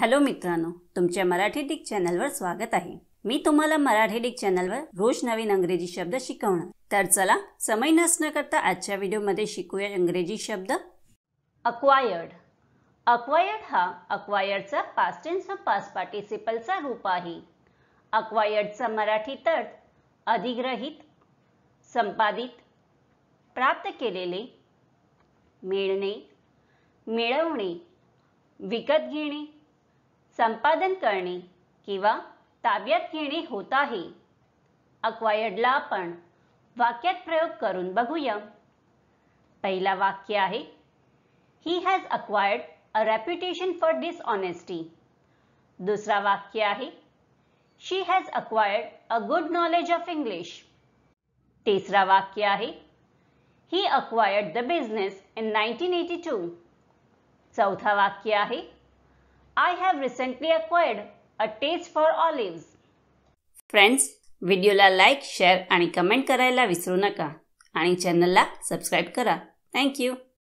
Hello मित्रांनो तुमच्या Marathi Dick चॅनलवर स्वागत आहे. मी तुम्हाला मराठी डिक चॅनलवर रोज नवीन अंग्रेजी शब्द शिकवणार. तर चला समय नसणं करता आजच्या व्हिडिओमध्ये शिकूया इंग्रजी शब्द. अक्वायर्ड अक्वायर्ड हा अक्वायर्डचा पास्ट टेन्स व पास्ट पार्टिसिपलचा रूप आहे. अक्वायर्डचा मराठी तर्थ अधिग्रहित संपादित प्राप्त केलेले मिळणे मिळवणे विकत घेणे संपादन करणे किंवा ताब्यात घेणे होत आहे. अक्वायर्डला आपण वाक्यात प्रयोग करून बघूया. पहिला वाक्य आहे he has acquired a reputation for dishonesty दुसरा वाक्य आहे she has acquired a good knowledge of English तिसरा वाक्य आहे he acquired the business in nineteen eighty two चौथा वाक्य आहे I have recently acquired a taste for olives. Friends व्हिडिओला लाईक शेअर आणि कमेंट करायला विसरू नका. आणि चॅनलला सबस्क्राईब करा. थँक्यू